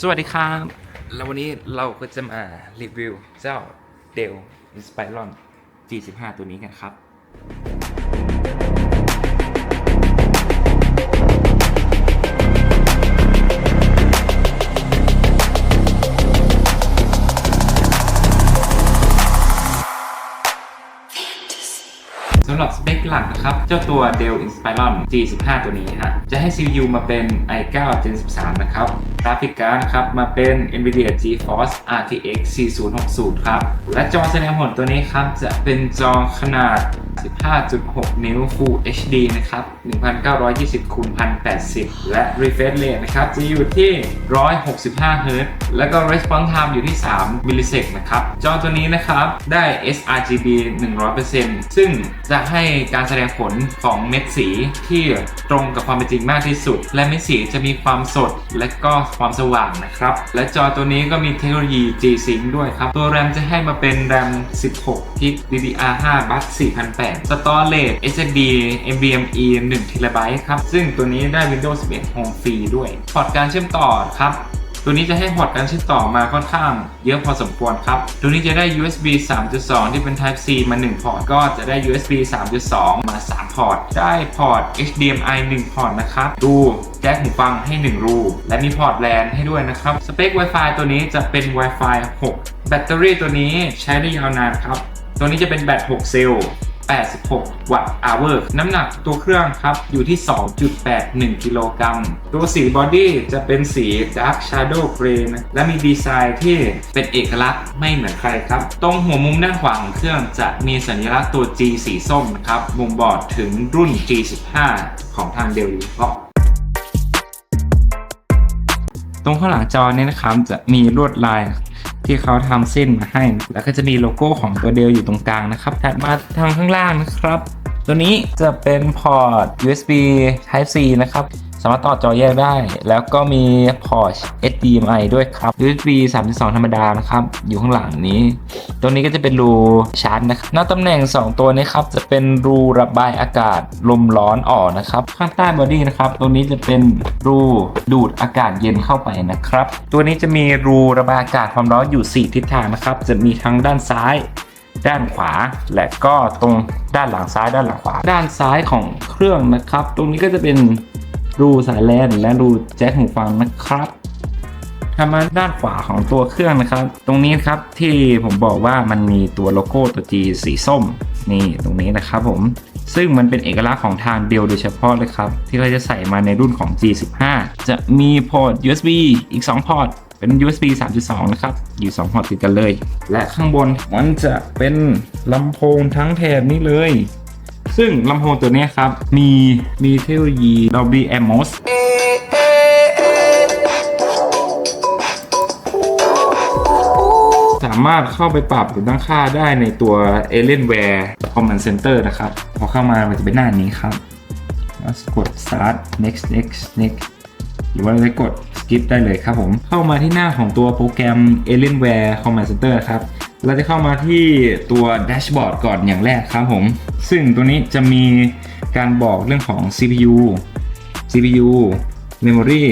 สวัสดีครับ แล้ววันนี้เราก็จะมารีวิวเจ้า Dell Inspiron G15 ตัวนี้กันครับ สำหรับสเปคหลักนะครับ เจ้าตัว Dell Inspiron G15 ตัวนี้ฮะ จะให้ CPU มาเป็น i9 Gen 13 นะครับ ราฟิกการ์ดนะครับ มาเป็น NVIDIA GeForce RTX 4060 ครับ และจอแสดงผลตัวนี้ครับ จะเป็นจอขนาด 15.6 นิ้ว Full HD นะครับ 1920คูณ1080 และ refresh rate นะครับ จะอยู่ที่ 165 Hz แล้วก็ response time อยู่ที่ 3 มิลลิเซกนะครับ จอตัวนี้นะครับ ได้ sRGB 100%ซึ่งจะให้การแสดงผลของเม็ดสีที่ตรงกับความเป็นจริงมากที่สุด และเม็ดสีจะมีความสดและก็ความสว่างนะครับ และจอตัวนี้ก็มีเทคโนโลยี G-Sync ด้วยครับ ตัว RAM จะให้มาเป็น RAM 16 g b DDR5 bus 4008 Storage SSD NVMe 1 TB ครับ ซึ่งตัวนี้ได้ Windows 11 Home ฟรีด้วย พอร์ตการเชื่อมต่อครับ ตัวนี้จะให้พอร์ตการเชื่อมต่อมาค่อนข้างเยอะพอสมควรครับ ตัวนี้จะได้ USB 3.2 ที่เป็น Type C มา 1 พอร์ต ก็จะได้ USB 3.2 มา 3 พอร์ต ได้พอร์ต HDMI 1 พอร์ตนะครับ ดูแจ็คหูฟังให้ 1 รู และมีพอร์ต LAN ให้ด้วยนะครับ สเปค Wi-Fi ตัวนี้จะเป็น Wi-Fi 6 แบตเตอรี่ตัวนี้ใช้ได้ยาวนานครับ ตัวนี้จะเป็นแบต 6 เซลล์ 86 วัตต์อเวอร์น้ำหนักตัวเครื่องครับ อยู่ที่ 2.81 กิโลกรัม ตัวสีบอดี้จะเป็นสี Dark Shadow Grey นะ และมีดีไซน์ที่เป็นเอกลักษณ์ไม่เหมือนใครครับ ตรงหัวมุมด้านขวาของเครื่องจะมีสัญลักษณ์ตัว G สีส้มนะครับบ่งบอกถึงรุ่น G15 ของทางเดลลีเพาะตรงข้างหลังจอเนี่ยนะครับจะมีลวดลาย ที่เขาทำเส้นมาให้ แล้วก็จะมีโลโก้ของตัวเดลอยู่ตรงกลางนะครับถัดมาทางข้างล่างนะครับ ตัวนี้จะเป็นพอร์ต USB Type C นะครับ สามารถต่อจอแยกได้ แล้วก็มีพอร์ต HDMI ด้วยครับ USB 3.2 ธรรมดานะครับ อยู่ข้างหลังนี้ตัวนี้ก็จะเป็นรูชาร์จนะครับหน้าตำแหน่ง 2 ตัวนี้ครับ จะเป็นรูระบายอากาศลมร้อนออกนะครับ ข้างใต้บอดี้นะครับ ตรงนี้จะเป็นรูดูดอากาศเย็นเข้าไปนะครับ ตัวนี้จะมีรูระบายอากาศความร้อนอยู่ 4 ทิศทางนะครับ จะมีทั้งด้านซ้ายด้านขวาและก็ตรงด้านหลังซ้ายด้านหลังขวา ด้านซ้ายของเครื่องนะครับ ตรงนี้ก็จะเป็น รูสายแลนและรูแจ็คหูฟังนะครับทำมาด้านขวาของตัวเครื่องนะครับ ตรงนี้ครับที่ผมบอกว่ามันมีตัวโลโก้ตัว G สีส้ม นี่ตรงนี้นะครับผม ซึ่งมันเป็นเอกลักษณ์ของทางเดียวโดยเฉพาะเลยครับ ที่เขาจะใส่มาในรุ่นของ G15 จะมีพอร์ต USB อีก 2 พอร์ตเป็น USB 3.2 นะครับ อยู่ 2 พอร์ตติดกันเลย และข้างบนมันจะเป็นลำโพงทั้งแถบนี้เลย ซึ่งลำโพงตัวนี้ครับ มีมีเทคโนโลยี Dolby Atmos สามารถเข้าไปปรับหรือตั้งค่าได้ในตัว Alienware Command Center นะครับ พอเข้ามามันจะเป็นหน้านี้ครับแล้วกด start next next next หรือว่าเราจะกด skip ได้เลยครับผม เข้ามาที่หน้าของตัวโปรแกรม Alienware Command Center ครับ เราจะเข้ามาที่ตัวแดชบอร์ดก่อนอย่างแรกครับผม ซึ่งตัวนี้จะมีการบอกเรื่องของ CPU CPU Memory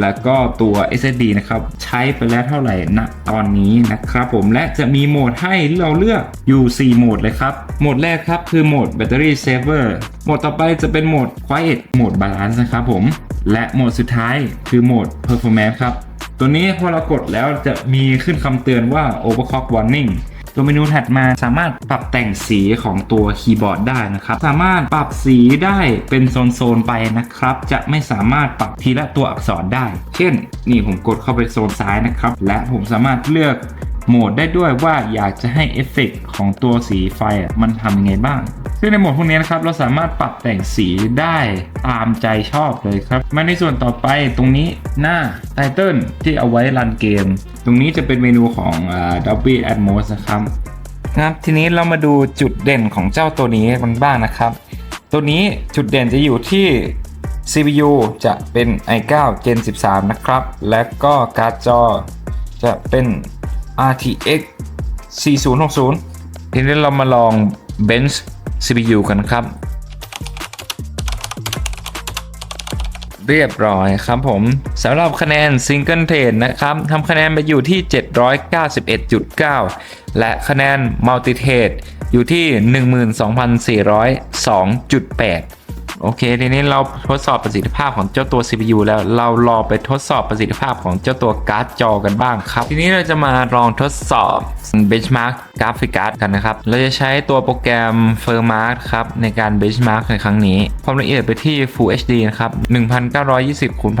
แล้วก็ตัว SSD นะครับ ใช้ไปแล้วเท่าไหร่ณตอนนี้นะครับผมและจะมีโหมดให้เราเลือกอยู่ 4 โหมดเลยครับ โหมดแรกครับคือโหมด Battery Saver โหมดต่อไปจะเป็นโหมด Quiet โหมด Balance นะครับผม และโหมดสุดท้ายคือโหมด Performance ครับ ตัวนี้พอเรากดแล้วจะมีขึ้นคำเตือนว่า Overclock Warning ตัวเมนูถัดมาสามารถปรับแต่งสีของตัวคีย์บอร์ดได้นะครับ สามารถปรับสีได้เป็นโซนๆไปนะครับ จะไม่สามารถปรับทีละตัวอักษรได้ เช่น นี่ผมกดเข้าไปโซนซ้ายนะครับ และผมสามารถเลือกโหมดได้ด้วยว่าอยากจะให้เอฟเฟกต์ของตัวสีไฟมันทำยังไงบ้าง ซึ่งในโหมดพวกนี้นะครับเราสามารถปรับแต่งสีได้ตามใจชอบเลยครับ มาในส่วนต่อไปตรงนี้หน้าไตเติลที่เอาไว้รันเกม ตรงนี้จะเป็นเมนูของอ่า Dolby Atmos นะครับครับทีนี้เรามาดูจุดเด่นของเจ้าตัวนี้กันบ้างนะครับ ตัวนี้จุดเด่นจะอยู่ที่ CPU จะเป็น i9 Gen 13 นะครับ และก็การ์ดจอจะเป็น RTX 4060 ทีนี้เรามาลอง Bench CPU กันครับ เรียบร้อยครับผมสำหรับคะแนนซิงเกิลเทนนะครับทำคะแนนไปอยู่ที่ 791.9 และคะแนนมัลติเทนอยู่ที่ 12,402.8 โอเค ทีนี้เราทดสอบประสิทธิภาพของเจ้าตัว CPU แล้วเรารอไปทดสอบประสิทธิภาพของเจ้าตัวการ์ดจอกันบ้างครับ ทีนี้เราจะมาลองทดสอบ benchmark กราฟิกการ์ดกันนะครับ เราจะใช้ตัวโปรแกรม Firmark ครับ ในการ benchmark ในครั้งนี้ ความละเอียดไปที่ Full HD นะครับ 1920คูณ1080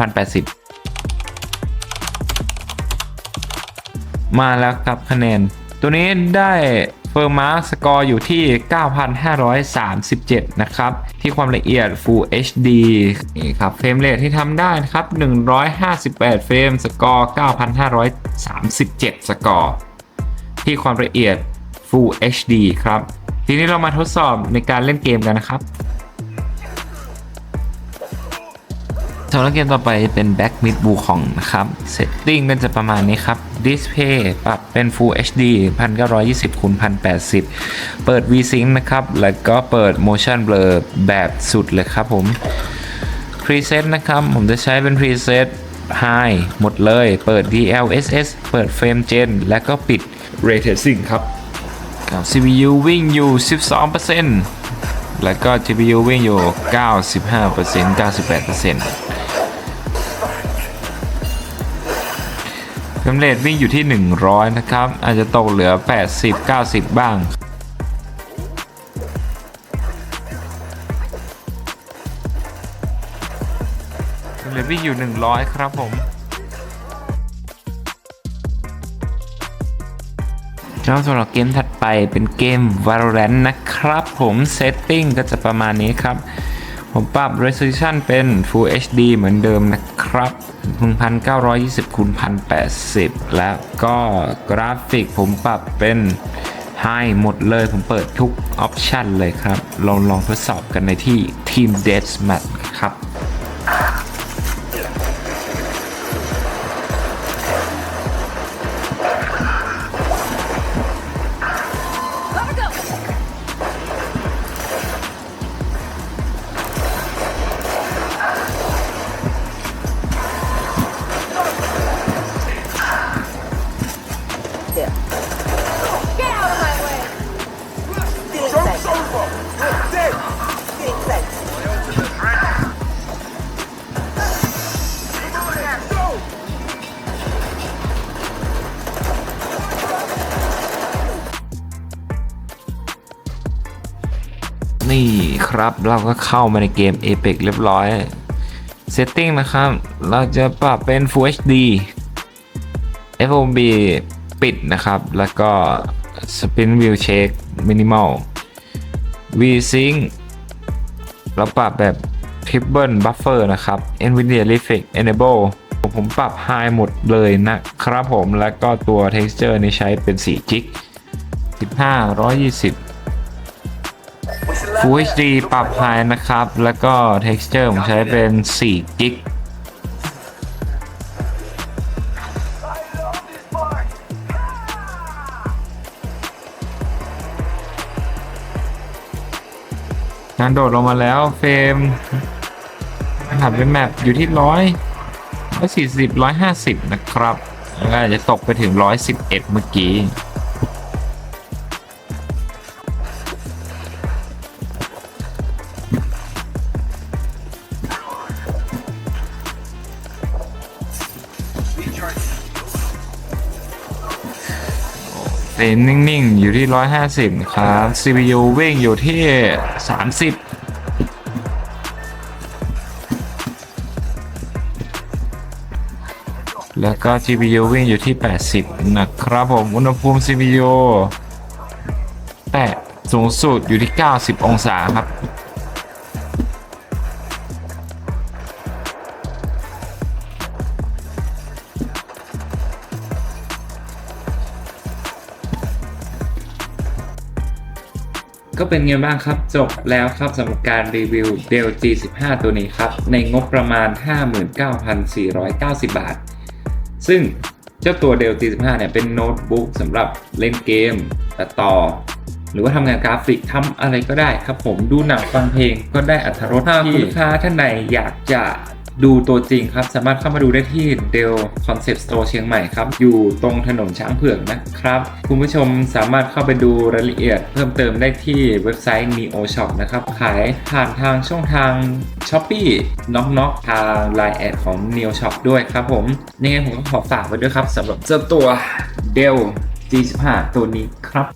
มาแล้วครับคะแนน ตัวนี้ได้เฟิร์มาร์สกอร์อยู่ที่ 9,537 นะครับ ที่ความละเอียด Full HD นี่ครับ เฟรมเรทที่ทำได้นะครับ 158 เฟรม สกอร์ 9,537 สกอร์ ที่ความละเอียด Full HD ครับ ทีนี้เรามาทดสอบในการเล่นเกมกันนะครับ สำหรับเกมต่อไปเป็น Back Mid w u k o n g นะครับ Setting ก็จะประมาณนี้ครับ Display ปรับเป็น Full HD 1920คูณ1080 เปิด VSync นะครับ แล้วก็เปิด Motion Blur แบบสุดเลยครับผม Preset นะครับ ผมจะใช้เป็น Preset High หมดเลย เปิด DLSS เปิด Frame Gen แล้วก็ปิด Ray Tracing ครับ CPU วิ่งอยู่ 12%แล้วก็ GPU วิ่งอยู่ 95% 98% เฟรมเรทวิ่งอยู่ที่ 100 นะครับ อาจจะตกเหลือ 80 90 บ้างเฟรมเรทวิ่งอยู่ 100 ครับผมครับสำหรับเกมถัดไปเป็นเกม Valorant นะครับผมเซตติ้งก็จะประมาณนี้ครับ ผมปรับ resolution เป็น Full HD เหมือนเดิมนะครับ 1920คูณ1080 แล้วก็กราฟิกผมปรับเป็น High หมดเลยผมเปิดทุกออปชันเลยครับ ลองลองทดสอบกันในที่ Team Deathmatch ครับ นี่ครับเราก็เข้ามาในเกม Apex เรียบร้อย Setting นะครับ เราจะปรับเป็น Full HD FOB ปิดนะครับ แล้วก็ Spin Wheel Check Minimal V-Sync เราปรับแบบ Triple Buffer นะครับ NVIDIA Reflex Enable ผมปรับ High หมดเลยนะครับผม แล้วก็ตัว Texture นี่ใช้เป็น4 g ิก15 120 Full HD ปรับ High นะครับ แล้วก็ Texture ผมใช้เป็น4 g ิกงานโดดลงมาแล้วเฟรมหัดเป็นแมปอยู่ที่ร้อยร้อยสี่สิบร้อยห้าสิบนะครับ แล้วก็อาจจะตกไปถึงร้อยสิบเอ็ดเมื่อกี้ เฟรมนิ่งๆ อยู่ที่ 150 ครับ CPU วิ่งอยู่ที่ 30แล้วก็ GPU วิ่งอยู่ที่ 80 นะครับผม อุณหภูมิ CPU แต่สูงสุดอยู่ที่ 90 องศาครับ ก็เป็นไงบ้างครับ จบแล้วครับสำหรับการรีวิว Dell G15 ตัวนี้ครับ ในงบประมาณ 59,490 บาท ซึ่งเจ้าตัว Dell G15 เนี่ยเป็นโน้ตบุ๊กสำหรับเล่นเกมตัดต่อ หรือว่าทำงานกราฟิกทำอะไรก็ได้ครับผมดูหนังฟังเพลงก็ได้อัธรสถ้าคุณลูกค้าท่านใดอยากจะ ดูตัวจริงครับ สามารถเข้ามาดูได้ที่ Dell Concept Store เชียงใหม่ครับ อยู่ตรงถนนช้างเผือกนะครับ คุณผู้ชมสามารถเข้าไปดูรายละเอียด เพิ่มเติมได้ที่เว็บไซต์ Neo Shop นะครับ ขายผ่านทางช่องทาง Shopee Knock Knock ทาง Line แอดของ Neo Shop ด้วยครับผมยังไงผมก็ขอฝากไว้ด้วยครับสำหรับเจ้าตัว Dell G15 ตัวนี้ครับ